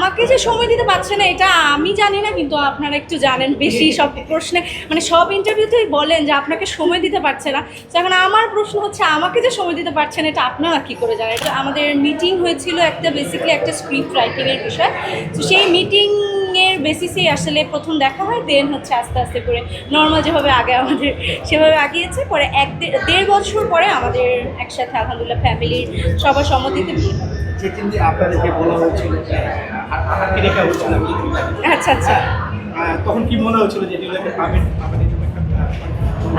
আমাকে যে সময় দিতে পারছে না এটা আমি জানি না কিন্তু আপনারা একটু জানেন বেশি সব প্রশ্নে। মানে সব ইন্টারভিউতেই বলেন যে আপনাকে সময় দিতে পারছে না। তো এখন আমার প্রশ্ন হচ্ছে আমাকে যে সময় দিতে পারছে না এটা আপনারা কী করে জানেন? এটা আমাদের মিটিং হয়েছিল একটা বেসিক্যালি একটা স্ক্রিপ্ট রাইটিংয়ের বিষয়। তো সেই মিটিংয়ের বেসিসেই আসলে প্রথম দেখা হয় দেন হচ্ছে আস্তে আস্তে করে নর্মাল যেভাবে আগে আমাদের সেভাবে আগিয়েছে পরে এক দেড় বছর পরে আমাদের একসাথে আলহামদুলিল্লাহ ফ্যামিলির সবার সম্মতিতে বিয়ে হয়। হয়েছিল আচ্ছা আচ্ছা তখন কি মনে হচ্ছিল যে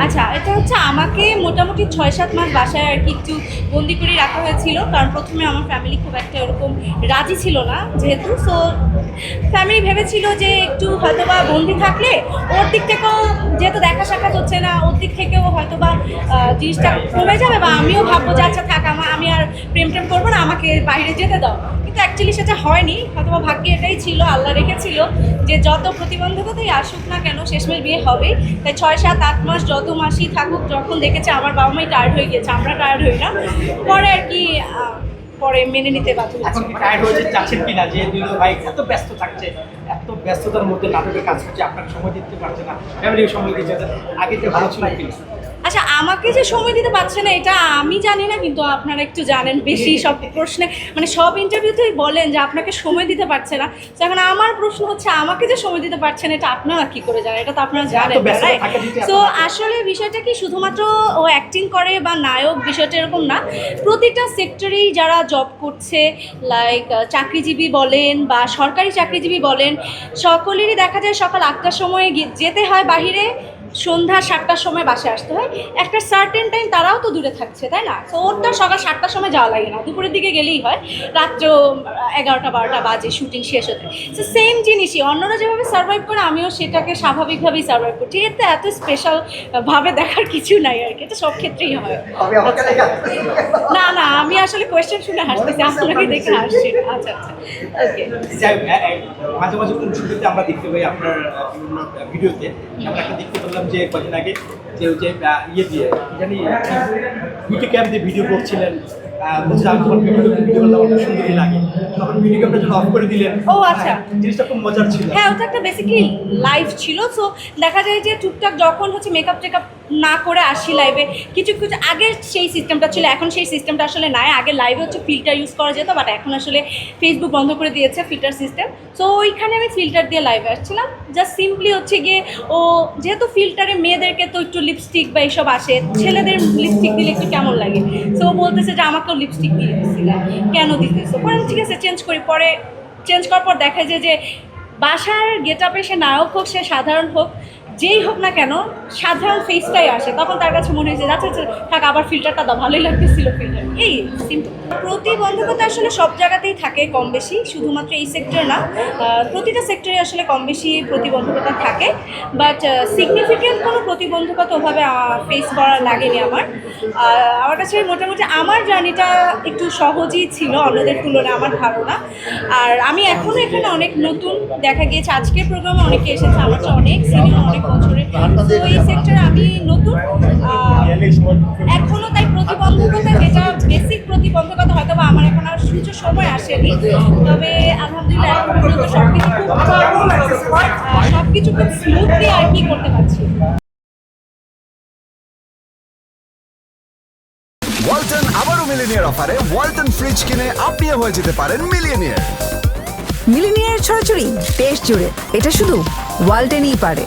আচ্ছা এটা হচ্ছে আমাকে মোটামুটি ছয় সাত মাস বাসায় আর কি একটু বন্দি করে রাখা হয়েছিল। কারণ প্রথমে আমার ফ্যামিলি খুব একটা ওরকম রাজি ছিল না যেহেতু। সো ফ্যামিলি ভেবেছিল যে একটু হয়তো বা বন্দি থাকলে ওর দিক থেকেও যেহেতু দেখা সাক্ষাৎ হচ্ছে না, ওর দিক থেকেও হয়তো বা জিনিসটা কমে যাবে বা আমিও ভাববো যে আচ্ছা থাক আমার আমি আর প্রেম টেম করব না, আমাকে বাইরে যেতে দাও। কিন্তু অ্যাকচুয়ালি সেটা হয়নি। হয়তো ভাগ্যে এটাই ছিল, আল্লাহ রেখেছিল যে যত প্রতিবন্ধকতাই আসুক না কেন, শেষমেশ বিয়ে হবে তাই ছয় সাত আট মাস যত মাসই থাকুক, যখন দেখেছে আমার বাবা মাই টায়ার্ড হয়ে গেছে আমরা টায়ার্ড হই না, পরে আর কি পরে মেনে নিতে বাধ্য এখন টায়ার্ড হয়েছে যাচ্ছেন কিনা? যে দুই ভাই এত ব্যস্ত থাকছে, এত ব্যস্ততার মধ্যে নাটকে কাজ করছে, আপনার সময় দিতে পারছে না। ফ্যামিলির সময় দিচ্ছে। আগে তো ভালো ছিল কিনা? আচ্ছা আমাকে যে সময় দিতে পারছে না এটা আমি জানি না কিন্তু আপনারা একটু জানেন বেশি সব প্রশ্নে। মানে সব ইন্টারভিউতেই বলেন যে আপনাকে সময় দিতে পারছে না। তো এখন আমার প্রশ্ন হচ্ছে আমাকে যে সময় দিতে পারছে না এটা আপনারা কি করে জানেন? এটা তো আপনারা জানেন তো আসলে বিষয়টা কি শুধুমাত্র ও অ্যাক্টিং করে বা নায়ক বিষয়টা এরকম না প্রতিটা সেক্টরেই যারা জব করছে লাইক চাকরিজীবী বলেন বা সরকারি চাকরিজীবী বলেন সকলেরই দেখা যায় সকাল আটটার সময় যেতে হয় বাহিরে সন্ধ্যা সাতটার সময় বাসে আসতে হয়। একটা সার্টেন টাইম তারাও তো দূরে থাকছে তাই না? তো ওর তো সকাল সাতটার সময় যাওয়া লাগে না। দুপুরের দিকে গেলেই হয়। রাত্র এগারোটা বারোটা বাজে শুটিং শেষ হতে। তো সেম জিনিসই। অন্যরা যেভাবে সার্ভাইভ করে আমিও সেটাকে স্বাভাবিকভাবেই সার্ভাইভ করছি। এতে এত স্পেশাল ভাবে দেখার কিছু নাই আর কি। এটা সব ক্ষেত্রেই হয়। না না আমি আসলে কোয়েশ্চেন শুনে হাসতেছি। আপনাকে দেখে হাসছি। আচ্ছা আচ্ছা। ওকে মাঝে মাঝে আমরা দেখতে পাই আপনার বিভিন্ন ভিডিওতে আমরা একটা দেখতে পেলাম যে কদিন আগে যে ওই যে ইয়ে দিয়ে জানি বিউটি ক্যাম্প দিয়ে ভিডিও করছিলেন। ভিডিও ভিডিও সুন্দরই লাগে তখন ভিডিও ক্যাপটা যখন অফ করে দিলেন ও, আচ্ছা। হ্যাঁ, জিনিসটা খুব মজার ছিল। হ্যাঁ ওটা একটা বেসিক্যালি লাইভ ছিল। সো দেখা যায় যে টুকটাক যখন হচ্ছে মেকআপ টেকআপ না করে আসি লাইভে কিছু কিছু, আগে সেই সিস্টেমটা ছিল, এখন সেই সিস্টেমটা আসলে নাই। আগে লাইভে হচ্ছে ফিল্টার ইউজ করা যেত বাট এখন আসলে ফেসবুক বন্ধ করে দিয়েছে ফিল্টার সিস্টেম সো ওইখানে আমি ফিল্টার দিয়ে লাইভে আসছিলাম। জাস্ট সিম্পলি হচ্ছে গিয়ে, ও যেহেতু ফিল্টারে মেয়েদেরকে তো একটু লিপস্টিক বা এইসব আসে, ছেলেদের লিপস্টিক দিলে একটু কেমন লাগে? সো বলতেছে যে আমাকেও লিপস্টিক দিয়ে দিচ্ছিল কেন দিতেছো পরে ঠিক আছে চেঞ্জ করি। পরে চেঞ্জ করার পর দেখা যায় যে বাসার গেট আপে সে নায়ক হোক, সে সাধারণ হোক যেই হোক না কেন, সাধারণ ফেসটাই আসে। তখন তার কাছে মনে হয়েছে আচ্ছা আচ্ছা থাক, আবার ফিল্টারটা দাও, ভালোই লাগতেছিল ফিল্টার এই সিম্পল প্রতিবন্ধকতা আসলে সব জায়গাতেই থাকে কম বেশি শুধুমাত্র এই সেক্টর না। প্রতিটা সেক্টরে আসলে কম বেশি প্রতিবন্ধকতা থাকে। বাট সিগনিফিক্যান্ট কোনো প্রতিবন্ধকতা ওভাবে ফেস করা লাগেনি আমার। আমার কাছে মোটামুটি আমার জার্নিটা একটু সহজই ছিল অন্যদের তুলনায়, আমার ধারণা। আর আমি এখনও এখানে অনেক নতুন দেখা গিয়েছে। আজকের প্রোগ্রামে অনেকে এসেছে, আমার অনেক সিনিয়র আমি নতুন এখনও তাই প্রতিবন্ধকতা যেটা বেসিক প্রতিবন্ধকতা হয়তো বা আমার এখন আর সুযোগ সময় আসেনি তবে আলহামদুলিল্লাহ এখন পর্যন্ত সব কিছু খুব স্মুথলি আর কি করতে পারছি। ওয়ালটন আবারও মিলিনিয়ার অফারে ওয়ালটন ফ্রিজ কিনে আপনিও হয়ে যেতে পারেন মিলিয়নিয়ার মিলিনিয়ার ছড়াছড়ি দেশ জুড়ে। এটা শুধু ওয়ালটেনই পারে।